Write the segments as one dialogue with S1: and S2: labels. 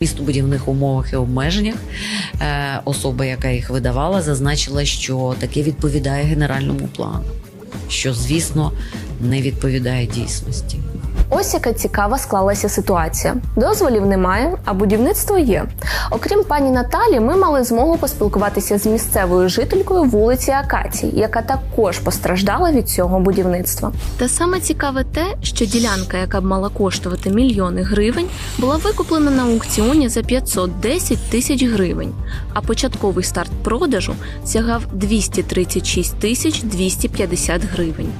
S1: містобудівних умовах і обмеженнях е, особа, яка їх видавала, зазначила, що таке відповідає генеральному плану, що, звісно, не відповідає дійсності.
S2: Ось яка цікава склалася ситуація. Дозволів немає, а будівництво є. Окрім пані Наталі, ми мали змогу поспілкуватися з місцевою жителькою вулиці Акацій, яка також постраждала від цього будівництва. Та саме цікаве те, що ділянка, яка б мала коштувати мільйони гривень, була викуплена на аукціоні за 510 тисяч гривень, а початковий старт продажу сягав 236 тисяч 250 гривень.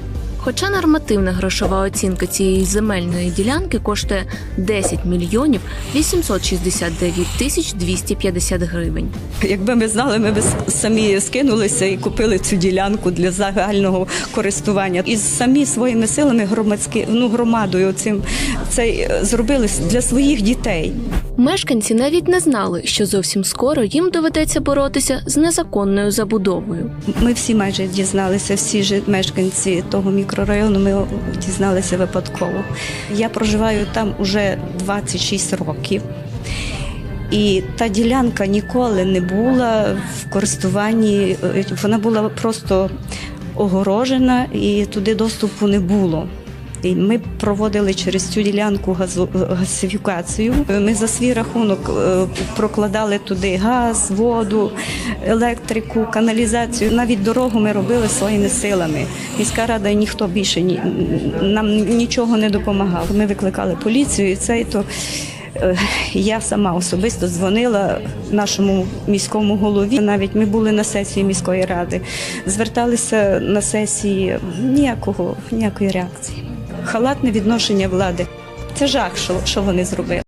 S2: Хоча нормативна грошова оцінка цієї земельної ділянки коштує 10 мільйонів 869 тисяч 250 гривень.
S3: Якби ми знали, ми б самі скинулися і купили цю ділянку для загального користування. І самі своїми силами громадські ну громадою цим цей зробили для своїх дітей.
S2: Мешканці навіть не знали, що зовсім скоро їм доведеться боротися з незаконною забудовою.
S3: Ми всі майже дізналися, всі ж мешканці того мікрорайону. Ми дізналися випадково. Я проживаю там уже 26 років. І та ділянка ніколи не була в користуванні, е, вона була просто огорожена і туди доступу не було. І ми проводили через цю ділянку газу, газифікацію. Ми за свій рахунок е, прокладали туди газ, воду, електрику, каналізацію. Навіть дорогу ми робили своїми силами. Міська рада ніхто більше ні, нам нічого не допомагав. Ми викликали поліцію, і це і то. Е, Я сама особисто дзвонила нашому міському голові. Навіть ми були на сесії міської ради, зверталися на сесії ніякого, ніякої реакції. Халатне відношення влади. Це жах, що, що вони зробили.